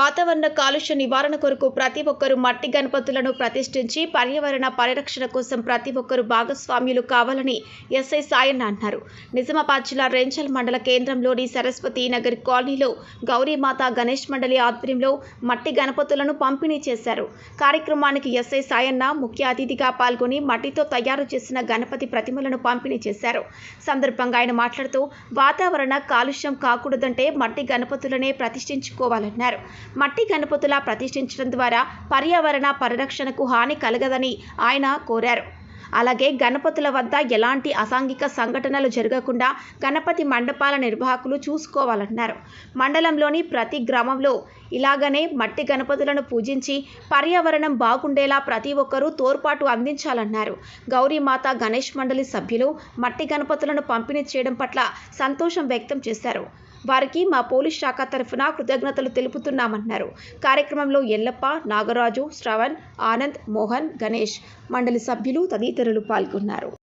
వాతావరణ కాలుష్య నివారణ కొరకు ప్రతి ఒక్కరూ మట్టి గణపతులను ప్రతిష్ఠించి పర్యావరణ పరిరక్షణ కోసం ప్రతి ఒక్కరూ భాగస్వామ్యులు కావాలని ఎస్ఐ సాయన్న అన్నారు. నిజామాబాద్ జిల్లా రెంచల్ మండల కేంద్రంలోని సరస్వతి నగర్ కాలనీలో గౌరీమాత గణేష్ మండలి ఆధ్వర్యంలో మట్టి గణపతులను పంపిణీ చేశారు. కార్యక్రమానికి ఎస్ఐ సాయన్న ముఖ్య అతిథిగా పాల్గొని మట్టితో తయారు చేసిన గణపతి ప్రతిమలను పంపిణీ చేశారు. సందర్భంగా ఆయన మాట్లాడుతూ వాతావరణ కాలుష్యం కాకూడదంటే మట్టి గణపతులనే ప్రతిష్ఠించుకోవాలన్నారు. మట్టి గణపతుల ప్రతిష్ఠించడం ద్వారా పర్యావరణ పరిరక్షణకు హాని కలగదని ఆయన కోరారు. అలాగే గణపతుల వద్ద ఎలాంటి అసాంఘిక సంఘటనలు జరగకుండా గణపతి మండపాల నిర్వాహకులు చూసుకోవాలన్నారు మండలంలోని ప్రతి గ్రామంలో ఇలాగనే మట్టి గణపతులను పూజించి పర్యావరణం బాగుండేలా ప్రతి ఒక్కరూ తోడ్పాటు అందించాలన్నారు గౌరీమాత గణేష్ మండలి సభ్యులు మట్టి గణపతులను పంపిణీ చేయడం పట్ల సంతోషం వ్యక్తం చేశారు. వారికి మా పోలీస్ శాఖ తరఫున కృతజ్ఞతలు తెలుపుతున్నామన్నారు. కార్యక్రమంలో ఎల్లప్ప నాగరాజు శ్రవణ్ ఆనంద్ మోహన్ గణేష్ మండలి సభ్యులు తదితరులు పాల్గొన్నారు.